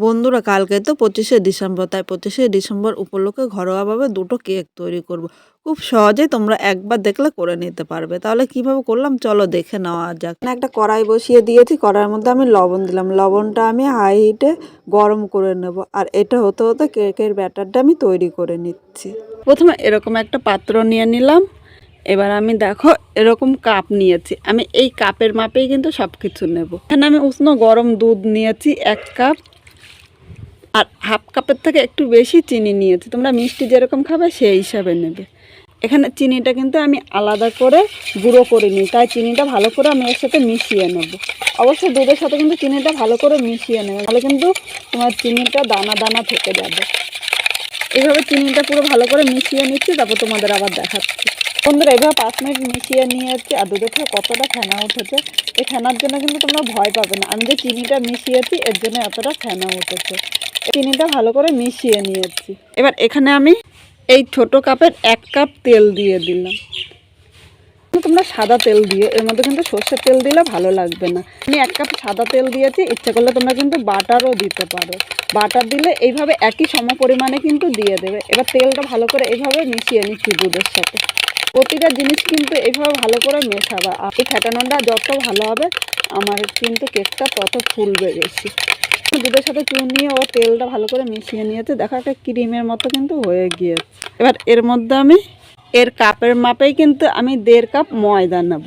বন্ধুরা, কালকে তো পঁচিশে ডিসেম্বর, তাই পঁচিশে ডিসেম্বর উপলক্ষে ঘরোয়াভাবে দুটো কেক তৈরি করব। খুব সহজে তোমরা একবার দেখলে করে নিতে পারবে। তাহলে কীভাবে করলাম? চলো দেখে নেওয়া যাক। একটা কড়াই বসিয়ে দিয়েছি, কড়াইয়ের মধ্যে আমি লবণ দিলাম। লবণটা আমি হাই হিটে গরম করে নেব। আর এটা হতে হতে কেকের ব্যাটারটা আমি তৈরি করে নিচ্ছি। প্রথমে এরকম একটা পাত্র নিয়ে নিলাম। এবার আমি দেখো, এরকম কাপ নিয়েছি। আমি এই কাপের মাপেই কিন্তু সব কিছু নেব। এখানে আমি উষ্ণ গরম দুধ নিয়েছি, এক কাপ। আর হাফ কাপের থেকে একটু বেশি চিনি নিয়েছি। তোমরা মিষ্টি যেরকম খাবে সেই হিসাবে নেবে। এখানে চিনিটা কিন্তু আমি আলাদা করে গুঁড়ো করে নিই। তাই চিনিটা ভালো করে আমি এর সাথে মিশিয়ে নেব। অবশ্যই দুধের সাথে কিন্তু চিনিটা ভালো করে মিশিয়ে নেবে। তাহলে কিন্তু তোমার চিনিটা দানা দানা থেকে যাবে। এইভাবে চিনিটা পুরো ভালো করে মিশিয়ে নিচ্ছি, তারপর তোমাদের আবার দেখাচ্ছি। বন্ধুরা, এভাবে পাঁচ মিনিট মিশিয়ে নিয়ে নিয়েছি আর দুধের থেকে কতটা ফেনা উঠেছে, এই ফেনার জন্য কিন্তু তোমরা ভয় পাবে না। আমি যে চিনিটা মিশিয়েছি, এর জন্য এতটা ফেনা উঠেছে। চিনিটা ভালো করে মিশিয়ে নিয়েছি। এবার এখানে আমি এই ছোট কাপের এক কাপ তেল দিয়ে দিলাম। তোমরা সাদা তেল দিয়ে এর মধ্যে কিন্তু সর্ষের তেল দিলে ভালো লাগবে না। আমি এক কাপ সাদা তেল দিয়েছি ইচ্ছা করলে তোমরা কিন্তু বাটারও দিতে পারো। বাটার দিলে এইভাবে একই সম পরিমাণে কিন্তু দিয়ে দেবে। এবার তেলটা ভালো করে এইভাবে মিশিয়ে নিচ্ছি দুধের সাথে। প্রতিটা জিনিস কিন্তু এইভাবে ভালো করে মেশাবা। আর এই ফ্যাটানোটা যত ভালো হবে আমার কিন্তু কেকটা তত ফুলবে বেশি। দুধের সাথে চুনি ও তেলটা ভালো করে মিশিয়ে নিয়েছে। দেখো একটা ক্রিমের মতো কিন্তু হয়ে গিয়েছে। এবার এর মধ্যে আমি, এর কাপের মাপেই কিন্তু আমি দেড় কাপ ময়দা নেব।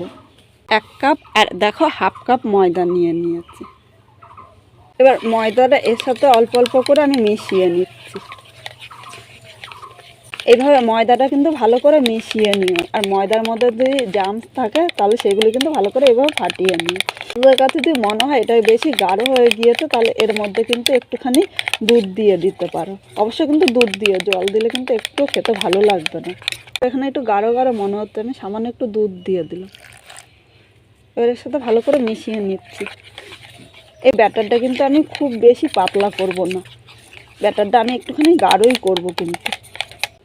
এক কাপ আর দেখো হাফ কাপ ময়দা নিয়ে নিয়েছি। এবার ময়দাটা এর সাথে অল্প অল্প করে আমি মিশিয়ে নিচ্ছি। এইভাবে ময়দাটা কিন্তু ভালো করে মিশিয়ে নিও। আর ময়দার মধ্যে যদি জামস থাকে, তাহলে সেগুলো কিন্তু ভালো করে এভাবে ফাটিয়ে নিও। তোমাদের কাছে যদি মনে হয় এটা বেশি গাঢ় হয়ে গিয়েছে, তাহলে এর মধ্যে কিন্তু একটুখানি দুধ দিয়ে দিতে পারো। অবশ্যই কিন্তু দুধ দিয়ে, জল দিলে কিন্তু একটু খেতে ভালো লাগবে না। এখানে একটু গাঢ় গাঢ় মনে হচ্ছে, আমি সামান্য একটু দুধ দিয়ে দিলাম। এবার এর সাথে ভালো করে মিশিয়ে নিচ্ছি। এই ব্যাটারটা কিন্তু আমি খুব বেশি পাতলা করব না। ব্যাটারটা আমি একটুখানি গাঢ়ই করব কিন্তু।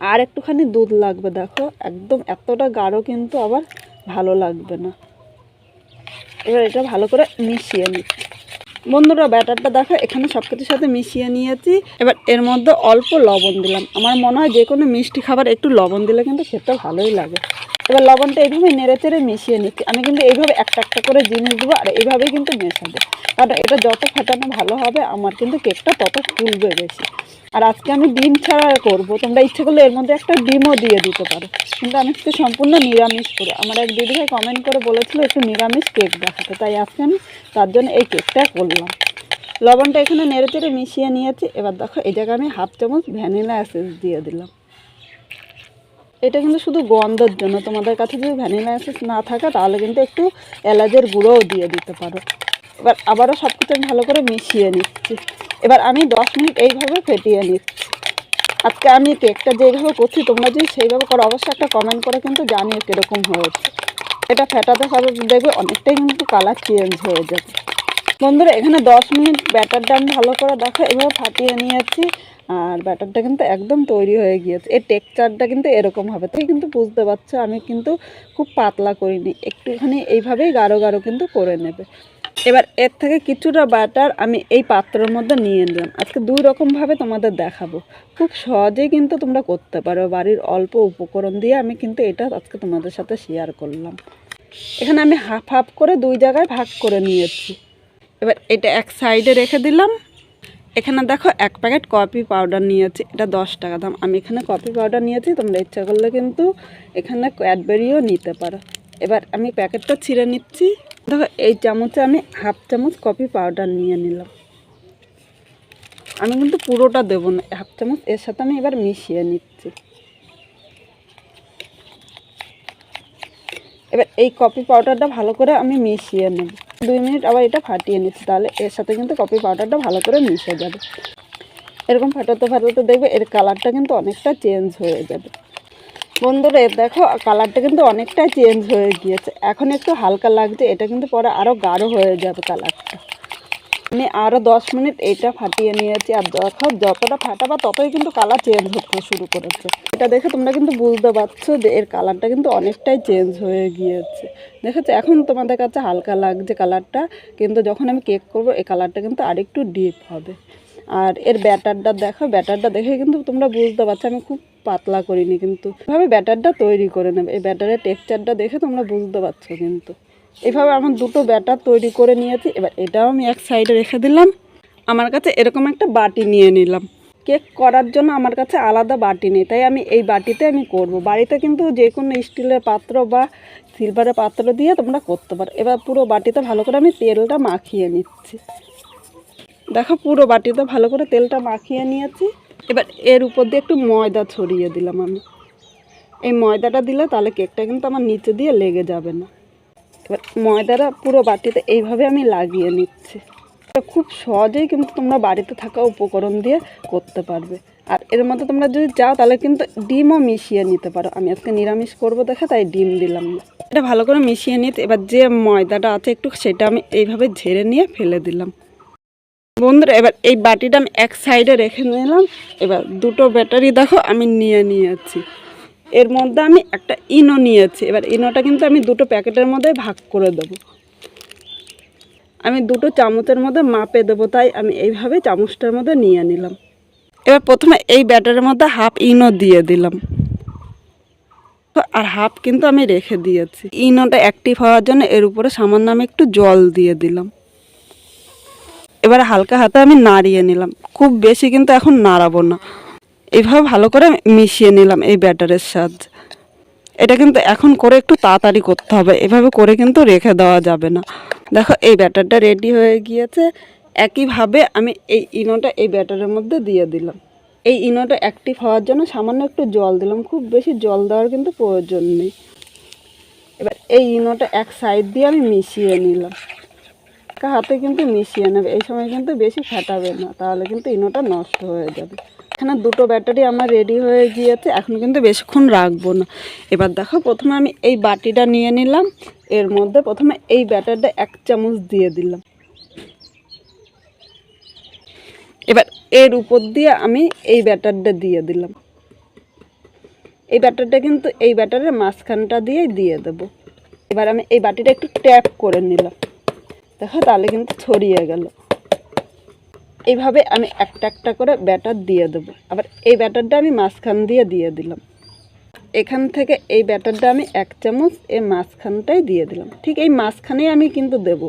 আর একটুখানি দুধ লাগবে, দেখো। একদম এতটা গাঢ় কিন্তু আবার ভালো লাগবে না। এবার এটা ভালো করে মিশিয়ে নিচ্ছি বন্ধুরা, ব্যাটারটা দেখো, এখানে সব কিছুর সাথে মিশিয়ে নিয়েছি। এবার এর মধ্যে অল্প লবণ দিলাম। আমার মনে হয় যে কোনো মিষ্টি খাবার একটু লবণ দিলে কিন্তু খেতে ভালোই লাগে। এবার লবণটা এইভাবে নেড়ে চেড়ে মিশিয়ে নিচ্ছি। আমি কিন্তু এইভাবে একটা একটা করে জিনিস দেবো আর এইভাবেই কিন্তু মেশাবো। কারণ এটা যত ফাটানো ভালো হবে, আমার কিন্তু কেকটা তত ফুলবে বেশি। আর আজকে আমি ডিম ছাড়া করব। তোমরা ইচ্ছে করলে এর মধ্যে একটা ডিমও দিয়ে দিতে পারো। কিন্তু আমি আজকে সম্পূর্ণ নিরামিষ করব আমার এক দিদিভাই কমেন্ট করে বলেছিল, একটু নিরামিষ কেক দেখাতে। তাই আজকে আমি তার জন্য এই কেকটা করলাম। লবণটা এখানে নেড়ে চেড়ে মিশিয়ে নিয়েছি। এবার দেখো, এই জায়গায় আমি হাফ চামচ ভ্যানিলা এসেন্স দিয়ে দিলাম। এটা কিন্তু শুধু গন্ধের জন্য। তোমাদের কাছে যদি ভ্যানিলা এসেন্স না থাকে, তাহলে কিন্তু একটু এলাচের গুঁড়োও দিয়ে দিতে পারো। এবার আবারও সব কিছু ভালো করে মিশিয়ে নিচ্ছি। এবার আমি দশ মিনিট এইভাবে ফেটিয়ে নিচ্ছি। আজকে আমি কেকটা যেইভাবে করছি, তোমরা যদি সেইভাবে করো, অবশ্যই একটা কমেন্ট করে কিন্তু জানিও কীরকম হয়েছে। এটা ফেটাতে হবে দেখবে অনেকটাই কিন্তু কালার চেঞ্জ হয়ে যাবে। বন্ধুরা, এখানে দশ মিনিট ব্যাটারটা আমি ভালো করে দেখো, এভাবে ফাটিয়ে নিয়েছি। আর ব্যাটারটা কিন্তু একদম তৈরি হয়ে গিয়েছে। এর টেক্সচারটা কিন্তু এরকম হবে। তাই কিন্তু বুঝতে পারছ, আমি কিন্তু খুব পাতলা করিনি। একটুখানি এইভাবেই গাঢ় গাঢ় কিন্তু করে নেবে। এবার এর থেকে কিছুটা ব্যাটার আমি এই পাত্রের মধ্যে নিয়ে নিলাম। আজকে দুই রকমভাবে তোমাদের দেখাবো। খুব সহজেই কিন্তু তোমরা করতে পারো। বাড়ির অল্প উপকরণ দিয়ে আমি কিন্তু এটা আজকে তোমাদের সাথে শেয়ার করলাম। এখানে আমি হাফ হাফ করে দুই জায়গায় ভাগ করে নিয়েছি। এবার এটা এক সাইডে রেখে দিলাম। এখানে দেখো এক প্যাকেট কফি পাউডার নিয়েছি, এটা দশ টাকা দাম। আমি এখানে কফি পাউডার নিয়েছি, তোমরা ইচ্ছা করলে কিন্তু এখানে ক্যাডবেরিও নিতে পারো। এবার আমি প্যাকেটটা ছিঁড়ে নিচ্ছি। দেখো, এই চামচে আমি হাফ চামচ কফি পাউডার নিয়ে নিলাম। আমি কিন্তু পুরোটা দেবো না, হাফ চামচ এর সাথে আমি এবার মিশিয়ে নিচ্ছি। এবার এই কফি পাউডারটা ভালো করে আমি মিশিয়ে নেব। দুই মিনিট আবার এটা ফাটিয়ে নিচ্ছি, তাহলে এর সাথে কিন্তু কফি পাউডারটা ভালো করে মিশে যাবে। এরকম ফাটাতে ফাটাতে দেখবে এর কালারটা কিন্তু অনেকটা চেঞ্জ হয়ে যাবে। বন্ধুরা দেখো কালারটা কিন্তু অনেকটা চেঞ্জ হয়ে গিয়েছে। এখন একটু হালকা লাগছে, এটা কিন্তু পরে আরও গাঢ় হয়ে যাবে কালারটা আমি আরও দশ মিনিট এটা ফাটিয়ে নিয়েছি, আর দেখো যতটা ফাটাবা ততই কিন্তু কালার চেঞ্জ হতে শুরু করেছে। এটা দেখে তোমরা কিন্তু বুঝতে পারছ যে এর কালারটা কিন্তু অনেকটাই চেঞ্জ হয়ে গিয়েছে। দেখেছ? এখন তোমাদের কাছে হালকা লাগছে কালারটা কিন্তু যখন আমি কেক করব, এই কালারটা কিন্তু আরেকটু ডিপ হবে। আর এর ব্যাটারটা দেখো ব্যাটারটা দেখে কিন্তু তোমরা বুঝতে পারছ, আমি খুব পাতলা করিনি কিন্তু। এভাবে ব্যাটারটা তৈরি করে নেবে, এই ব্যাটারের টেক্সচারটা দেখে তোমরা বুঝতে পারছ কিন্তু। এভাবে আমার দুটো ব্যাটার তৈরি করে নিয়েছি। এবার এটাও আমি এক সাইডে রেখে দিলাম। আমার কাছে এরকম একটা বাটি নিয়ে নিলাম। কেক করার জন্য আমার কাছে আলাদা বাটি নেই, তাই আমি এই বাটিতে আমি করব। বাড়িতে কিন্তু যে কোনো স্টিলের পাত্র বা সিলভারের পাত্র দিয়ে তোমরা করতে পারো। এবার পুরো বাটিতে ভালো করে আমি তেলটা মাখিয়ে নিচ্ছি। দেখো, পুরো বাটিতে ভালো করে তেলটা মাখিয়ে নিয়েছি। এবার এর উপর দিয়ে একটু ময়দা ছড়িয়ে দিলাম আমি। এই ময়দাটা দিলে তাহলে কেকটা কিন্তু আমার নিচে দিয়ে লেগে যাবে না। এবার ময়দাটা পুরো বাটিতে এইভাবে আমি লাগিয়ে নিচ্ছি। খুব সহজেই কিন্তু তোমরা বাড়িতে থাকা উপকরণ দিয়ে করতে পারবে। আর এর মধ্যে তোমরা যদি চাও তাহলে কিন্তু ডিমও মিশিয়ে নিতে পারো। আমি আজকে নিরামিষ করব দেখে, তাই ডিম দিলাম না। এটা ভালো করে মিশিয়ে নিতে এবার যে ময়দাটা আছে একটু সেটা আমি এইভাবে ঝেড়ে নিয়ে ফেলে দিলাম। বন্ধুরা, এবার এই বাটিটা আমি এক সাইডে রেখে নিলাম। এবার দুটো ব্যাটারি দেখো, আমি নিয়ে নিয়েছি। এর মধ্যে আমি একটা ইনো নিয়েছি। এবার ইনোটা কিন্তু আমি দুটো প্যাকেটের মধ্যে ভাগ করে দেবো। আমি দুটো চামচের মধ্যে মাপে দেবো, তাই আমি এইভাবে চামচটার মধ্যে নিয়ে নিলাম। এবার প্রথমে এই ব্যাটারের মধ্যে হাফ ইনো দিয়ে দিলাম। আর হাফ কিন্তু আমি রেখে দিয়েছি। ইনোটা অ্যাক্টিভ হওয়ার জন্য এর উপরে সামান্য আমি একটু জল দিয়ে দিলাম। এবার হালকা হাতে আমি নাড়িয়ে নিলাম। খুব বেশি কিন্তু এখন নাড়াবো না। এইভাবে ভালো করে মিশিয়ে নিলাম এই ব্যাটারের সাহায্যে এটা কিন্তু এখন করে একটু তাড়াতাড়ি করতে হবে, এভাবে করে কিন্তু রেখে দেওয়া যাবে না। দেখো, এই ব্যাটারটা রেডি হয়ে গিয়েছে। একইভাবে আমি এই ইনোটা এই ব্যাটারের মধ্যে দিয়ে দিলাম। এই ইনোটা অ্যাক্টিভ হওয়ার জন্য সামান্য একটু জল দিলাম, খুব বেশি জল দেওয়ার কিন্তু প্রয়োজন নেই। এবার এই ইনোটা এক সাইড দিয়ে আমি মিশিয়ে নিলাম। হাতে কিন্তু মিশিয়ে নেবে, এই সময় কিন্তু বেশি ফাটাবে না, তাহলে কিন্তু ইনোটা নষ্ট হয়ে যাবে। এখানে দুটো ব্যাটারি আমার রেডি হয়ে গিয়েছে, এখন কিন্তু বেশিক্ষণ রাখব না। এবার দেখো, প্রথমে আমি এই বাটিটা নিয়ে নিলাম, এর মধ্যে প্রথমে এই ব্যাটারটা এক চামচ দিয়ে দিলাম। এবার এর উপর দিয়ে আমি এই ব্যাটারটা দিয়ে দিলাম। এই ব্যাটারটা কিন্তু এই ব্যাটারের মাঝখানটা দিয়েই দিয়ে দেবো। এবার আমি এই বাটিটা একটু ট্যাপ করে নিলাম। দেখো, তাহলে কিন্তু ছড়িয়ে গেল। এইভাবে আমি একটা একটা করে ব্যাটার দিয়ে দেবো। আবার এই ব্যাটারটা আমি মাঝখান দিয়ে দিয়ে দিলাম। এখান থেকে এই ব্যাটারটা আমি এক চামচ এই মাঝখানটাই দিয়ে দিলাম। ঠিক এই মাঝখানেই আমি কিন্তু দেব।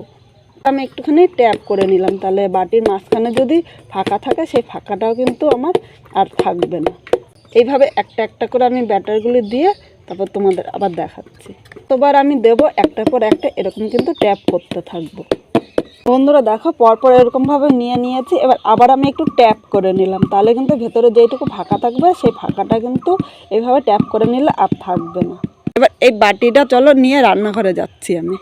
আমি একটুখানি ট্যাপ করে নিলাম, তাহলে বাটির মাঝখানে যদি ফাঁকা থাকে, সেই ফাঁকাটাও কিন্তু আমার আর থাকবে না। এইভাবে একটা একটা করে আমি ব্যাটারগুলি দিয়ে তারপর তোমাদের আবার দেখাচ্ছি। তোবার আমি দেব, একটার পর একটা, এরকম কিন্তু ট্যাপ করতে থাকব। বন্ধুরা দেখো, পরপর এরকমভাবে নিয়ে নিয়েছি। এবার আবার আমি একটু ট্যাপ করে নিলাম। তাহলে কিন্তু ভেতরে যেইটুকু ফাঁকা থাকবে, সেই ফাঁকাটা কিন্তু এইভাবে ট্যাপ করে নিলে আর থাকবে না। এবার এই বাটিটা চলো নিয়ে রান্নাঘরে যাচ্ছি আমি।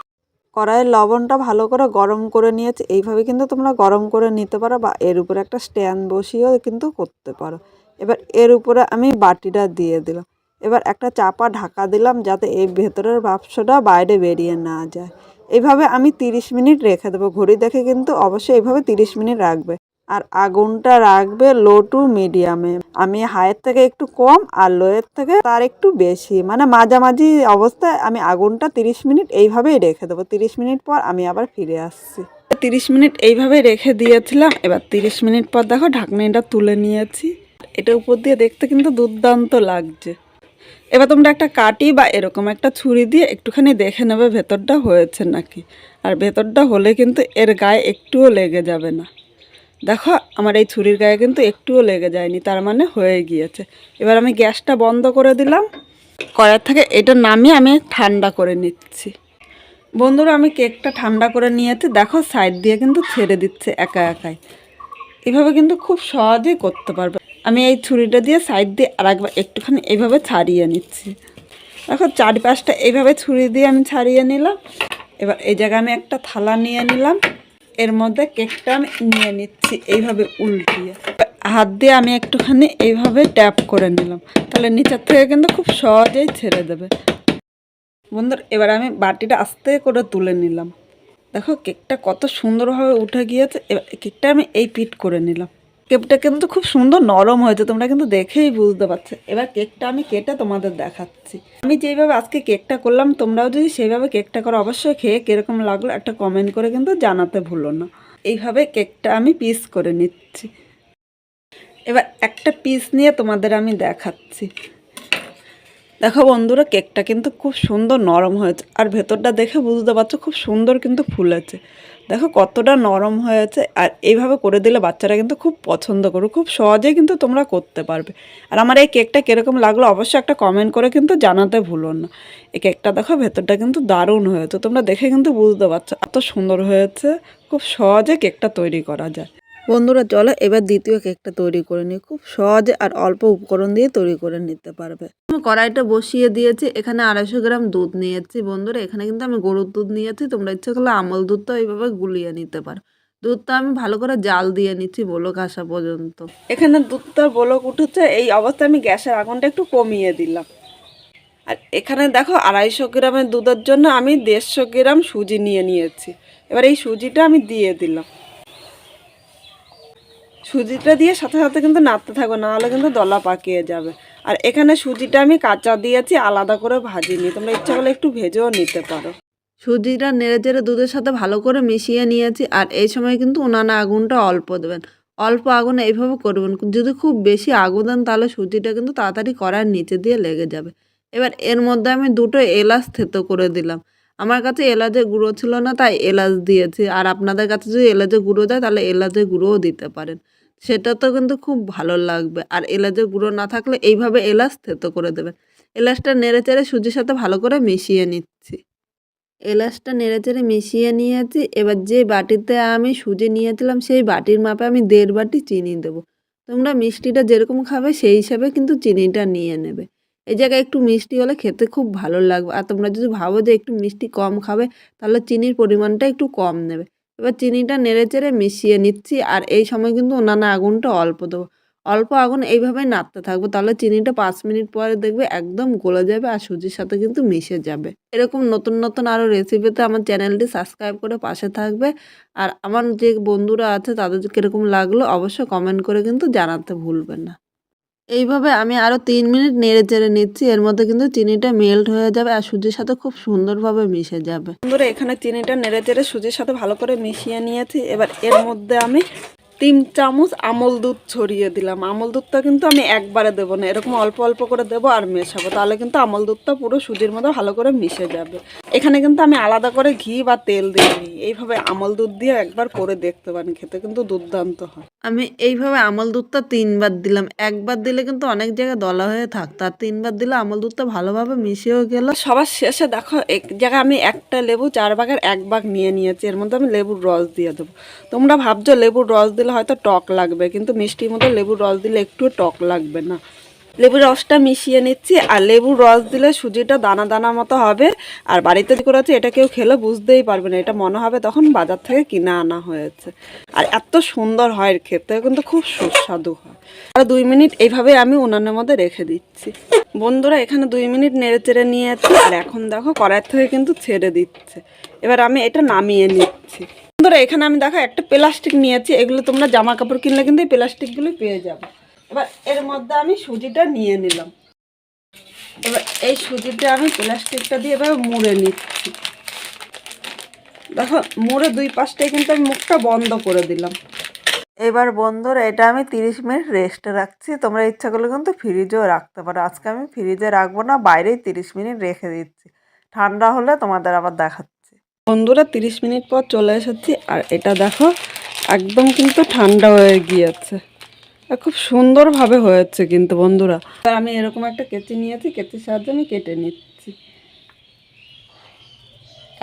কড়াইয়ের লবণটা ভালো করে গরম করে নিয়েছি। এইভাবে কিন্তু তোমরা গরম করে নিতে পারো বা এর উপরে একটা স্ট্যান্ড বসিয়েও কিন্তু করতে পারো। এবার এর উপরে আমি বাটিটা দিয়ে দিলাম। এবার একটা চাপা ঢাকা দিলাম যাতে এই ভেতরের বাক্সটা বাইরে বেরিয়ে না যায়। এইভাবে আমি তিরিশ মিনিট রেখে দেবো। ঘড়ি দেখে কিন্তু অবশ্যই এইভাবে তিরিশ মিনিট রাখবে। আর আগুনটা রাখবে লো টু মিডিয়ামে। আমি হাইয়ের থেকে একটু কম আর লোয়ের থেকে তার একটু বেশি। মানে মাঝামাঝি অবস্থায় আমি আগুনটা তিরিশ মিনিট এইভাবেই রেখে দেবো। তিরিশ মিনিট পর আমি আবার ফিরে আসছি। তিরিশ মিনিট এইভাবে রেখে দিয়েছিলাম। এবার তিরিশ মিনিট পর দেখো ঢাকনিটা তুলে নিয়েছি। এটা উপর দিয়ে দেখতে কিন্তু দুর্দান্ত লাগছে। এবার তোমরা একটা কাটি বা এরকম একটা ছুরি দিয়ে একটুখানি দেখে নেবে ভেতরটা হয়েছে নাকি। আর ভেতরটা হলে কিন্তু এর গায়ে একটুও লেগে যাবে না। দেখো, আমার এই ছুরির গায়ে কিন্তু একটুও লেগে যায়নি, তার মানে হয়ে গিয়েছে। এবার আমি গ্যাসটা বন্ধ করে দিলাম। কড়ার থেকে এটা নামিয়ে আমি ঠান্ডা করে নিচ্ছি। বন্ধুরা, আমি কেকটা ঠান্ডা করে নিয়েছি। দেখো, সাইড দিয়ে কিন্তু ছেড়ে দিচ্ছে একা একাই। এভাবে কিন্তু খুব সহজেই করতে পারবে। আমি এই ছুরিটা দিয়ে সাইড দিয়ে আর একবার একটুখানি এইভাবে ছাড়িয়ে নিচ্ছি। দেখো, চারিপাশটা এইভাবে ছুরি দিয়ে আমি ছাড়িয়ে নিলাম। এবার এই জায়গায় আমি একটা থালা নিয়ে নিলাম। এর মধ্যে কেকটা আমি নিয়ে নিচ্ছি এইভাবে উল্টিয়ে। হাত দিয়ে আমি একটুখানি এইভাবে ট্যাপ করে নিলাম। তাহলে নিচের থেকে কিন্তু খুব সহজেই ছেড়ে দেবে। বন্ধুর, এবার আমি বাটিটা আস্তে করে তুলে নিলাম। দেখো, কেকটা কত সুন্দরভাবে উঠে গিয়েছে। এবার কেকটা আমি এই পিট করে নিলাম। কেকটা কিন্তু খুব সুন্দর নরম হয়েছে, তোমরা কিন্তু দেখেই বুঝতে পারছ। এবার কেকটা আমি কেটে তোমাদের দেখাচ্ছি। আমি যেভাবে আজকে কেকটা করলাম, তোমরাও যদি সেইভাবে কেকটা করো, অবশ্যই খেয়ে কীরকম লাগল একটা কমেন্ট করে কিন্তু জানাতে ভুলো না। এইভাবে কেকটা আমি পিস করে নিচ্ছি। এবার একটা পিস নিয়ে তোমাদের আমি দেখাচ্ছি। দেখো বন্ধুরা, কেকটা কিন্তু খুব সুন্দর নরম হয়েছে। আর ভেতরটা দেখে বুঝতে পারছ খুব সুন্দর কিন্তু ফুলেছে দেখো কতটা নরম হয়েছে, আর এইভাবে করে দিলে বাচ্চারা কিন্তু খুব পছন্দ করবে। খুব সহজেই কিন্তু তোমরা করতে পারবে। আর আমার এই কেকটা কীরকম লাগল অবশ্যই একটা কমেন্ট করে কিন্তু জানাতে ভুলো না। এই কেকটা দেখো ভেতরটা কিন্তু দারুণ হয়েছে, তোমরা দেখে কিন্তু বুঝতে পারছ। এত সুন্দর হয়েছে, খুব সহজে কেকটা তৈরি করা যায়। বন্ধুরা, চলো এবার দ্বিতীয় কেকটা তৈরি করে নিই। খুব সহজে আর অল্প উপকরণ দিয়ে তৈরি করে নিতে পারবে। আমি কড়াইটা বসিয়ে দিয়েছি, এখানে আড়াইশো গ্রাম দুধ নিয়েছি। বন্ধুরা, এখানে কিন্তু আমি গরুর দুধ নিয়েছি, তোমরা ইচ্ছে করলে আমল দুধটা এইভাবে গুলিয়ে নিতে পারো। দুধটা আমি ভালো করে জাল দিয়ে নিচ্ছি বলক আসা পর্যন্ত। এখানে দুধটা বলক উঠেছে, এই অবস্থায় আমি গ্যাসের আগুনটা একটু কমিয়ে দিলাম। আর এখানে দেখো, আড়াইশো গ্রামের দুধের জন্য আমি দেড়শো গ্রাম সুজি নিয়ে নিয়েছি। এবার এই সুজিটা আমি দিয়ে দিলাম। সুজিটা দিয়ে সাথে সাথে কিন্তু নাড়তে থাকবে না হলে কিন্তু দলা পাকিয়ে যাবে। আর এখানে সুজিটা আমি কাঁচা দিয়েছি, আলাদা করে ভাজিনি। তোমরা ইচ্ছা করলে একটু ভেজেও নিতে পারো। সুজিটা নেড়ে চেড়ে দুধের সাথে ভালো করে মিশিয়ে নিয়েছি, আর এই সময় কিন্তু উনানে আগুনটা অল্প দেবেন। অল্প আগুনে এইভাবে করবেন। যদি খুব বেশি আগুন দেন, তাহলে সুজিটা কিন্তু তাড়াতাড়ি কড়ার নিচে দিয়ে লেগে যাবে। এবার এর মধ্যে আমি দুটো এলাচ থেতো করে দিলাম। আমার কাছে এলাচের গুঁড়ো ছিল না, তাই এলাচ দিয়েছি। আর আপনাদের কাছে যদি এলাচের গুঁড়ো দেয়, তাহলে এলাচের গুঁড়োও দিতে পারেন। সেটা তো কিন্তু খুব ভালো লাগবে। আর এলাচের গুঁড়ো না থাকলে এইভাবে এলাচ থেতো করে দেবেন। এলাচটা নেড়ে চেড়ে সুজির সাথে ভালো করে মিশিয়ে নিচ্ছি। এলাচটা নেড়ে চেড়ে মিশিয়ে নিয়েছি। এবার যে বাটিতে আমি সুজি নিয়েছিলাম, সেই বাটির মাপে আমি দেড় বাটি চিনি দেবো। তোমরা মিষ্টিটা যেরকম খাবে, সেই হিসাবে কিন্তু চিনিটা নিয়ে নেবে। এই জায়গায় একটু মিষ্টি হলে খেতে খুব ভালো লাগবে। আর তোমরা যদি ভাবো যে একটু মিষ্টি কম খাবে, তাহলে চিনির পরিমাণটা একটু কম নেবে। এবার চিনিটা নেড়ে চেড়ে মিশিয়ে নিচ্ছি, আর এই সময় কিন্তু অন্যান্য আগুনটা অল্প দেবো। অল্প আগুন এইভাবে নাড়তে থাকব, তাহলে চিনিটা পাঁচ মিনিট পরে দেখবে একদম গলে যাবে আর সুজির সাথে কিন্তু মিশে যাবে। এরকম নতুন নতুন আরও রেসিপিতে আমার চ্যানেলটি সাবস্ক্রাইব করে পাশে থাকবে। আর আমার যে বন্ধুরা আছে তাদের কীরকম লাগল, অবশ্যই কমেন্ট করে কিন্তু জানাতে ভুলবেন না। এইভাবে আমি আরও তিন মিনিট নেড়ে চেড়ে নিচ্ছি, এর মধ্যে কিন্তু চিনিটা মেল্ট হয়ে যাবে আর সুজির সাথে খুব সুন্দরভাবে মিশে যাবে। বন্ধুরা, এখানে চিনিটা নেড়ে চেড়ে সুজির সাথে ভালো করে মিশিয়ে নিয়েছি। এবার এর মধ্যে আমি তিন চামচ আমল দুধ ছড়িয়ে দিলাম। আমল দুধটা কিন্তু আমি একবারে দেবো না। এরকম অল্প অল্প করে দেবো আর মেশাবো। তাহলে কিন্তু আমল দুধটা পুরো সুজির মতো ভালো করে মিশে যাবে। এখানে কিন্তু আমি আলাদা করে ঘি বা তেল দিইনি এইভাবে আমল দুধ দিয়ে একবার করে দেখতে পারেন খেতে কিন্তু দুর্দান্ত হয়। আমি এইভাবে আমল দুধটা তিনবার দিলাম। একবার দিলে কিন্তু অনেক জায়গায় দলা হয়ে থাকতো। আর তিনবার দিলে আমল দুধটা ভালোভাবে মিশেও গেল। সবার শেষে দেখো এক জায়গায় আমি একটা লেবু চার ভাগের এক ভাগ নিয়ে নিয়েছি। এর মধ্যে আমি লেবুর রস দিয়ে দেবো। তোমরা ভাবছ লেবুর রস দিলে হয়তো টক লাগবে, কিন্তু মিষ্টির মধ্যে লেবুর রস দিলে একটু টক লাগবে না। লেবুর রসটা মিশিয়ে নিচ্ছি, আর লেবুর রস দিলে সুজিটা দানা দানা মতো হবে, আর বাড়িতে করেছে এটা কেউ খেলে বুঝতেই পারবে না, এটা মনে হবে তখন বাজার থেকে কিনে আনা হয়েছে। আর এত সুন্দর হয় খেতে, কিন্তু খুব সুস্বাদু হয়। আর দুই মিনিট এইভাবে আমি উনানের মধ্যে রেখে দিচ্ছি। বন্ধুরা, এখানে দুই মিনিট নেড়ে চেড়ে নিয়েছি, আর এখন দেখো কড়াই থেকে কিন্তু ছেড়ে দিচ্ছে। এবার আমি এটা নামিয়ে নিচ্ছি। বন্ধুরা, এখানে আমি দেখো একটা প্লাস্টিক নিয়েছি। এগুলো তোমরা জামা কাপড় কিনলে কিন্তু এই প্লাস্টিকগুলো পেয়ে যাবে। এবার এর মধ্যে আমি সুজিটা নিয়ে নিলাম। এবার এই সুজিটা আমি প্লাস্টিকটা দিয়ে এবার মুড়ে নিচ্ছি। দেখো, মুড়ে দুই পাশটায় কিন্তু আমি মুখটা বন্ধ করে দিলাম। এবার বন্ধুরা, এটা আমি তিরিশ মিনিট রেস্টে রাখছি। তোমরা ইচ্ছা করলে কিন্তু ফ্রিজেও রাখতে পারো। আজকে আমি ফ্রিজে রাখব না, বাইরেই তিরিশ মিনিট রেখে দিচ্ছি। ঠান্ডা হলে তোমাদের আবার দেখাচ্ছি। বন্ধুরা, তিরিশ মিনিট পর চলে এসেছি। আর এটা দেখো, একদম কিন্তু ঠান্ডা হয়ে গিয়েছে। খুব সুন্দরভাবে হয়েছে কিন্তু বন্ধুরা। আমি এরকম একটা কেচি নিয়েছি, কেচির সাহায্যে আমি কেটে নিচ্ছি।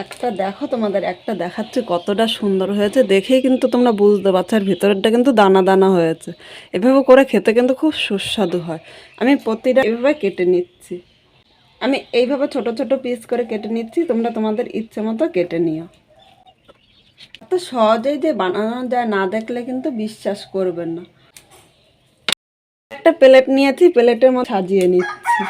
একটা দেখো তোমাদের, একটা দেখাচ্ছে কতটা সুন্দর হয়েছে। দেখেই কিন্তু তোমরা বুঝতে পারছ, আর ভিতরেরটা কিন্তু দানা দানা হয়েছে। এভাবে করে খেতে কিন্তু খুব সুস্বাদু হয়। আমি প্রতিটা এভাবে কেটে নিচ্ছি। আমি এইভাবে ছোট ছোট পিস করে কেটে নিচ্ছি, তোমরা তোমাদের ইচ্ছে মতো কেটে নিও। এত সহজেই যে বানানো যায় না দেখলে কিন্তু বিশ্বাস করবেন না। একটা প্লেট নিয়েছি, প্লেটের মতো সাজিয়ে নিচ্ছি।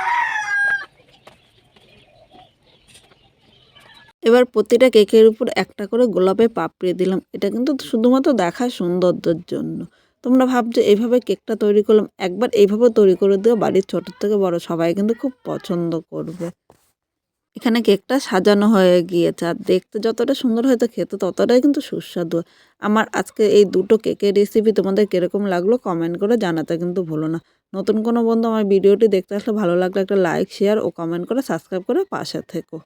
এবার প্রতিটা কেকের উপর একটা করে গোলাপে পাপড়ি দিলাম। এটা কিন্তু শুধুমাত্র দেখা সৌন্দর্যের জন্য। তোমরা ভাবছ, এইভাবে কেকটা তৈরি করলাম, একবার এইভাবে তৈরি করে দিও, বাড়ির ছোট থেকে বড় সবাই কিন্তু খুব পছন্দ করবে। এখানে কেকটা সাজানো হয়ে গিয়েছে, আর দেখতে যতটা সুন্দর হয়তো খেতে ততটাই কিন্তু সুস্বাদু। আমার আজকে এই দুটো কেকের রেসিপি তোমাদের কীরকম লাগল কমেন্ট করে জানাতে কিন্তু ভুলো না। নতুন কোনো বন্ধু আমার ভিডিওটি দেখতে আসলে ভালো লাগলে একটা লাইক শেয়ার ও কমেন্ট করে সাবস্ক্রাইব করে পাশে থেকো।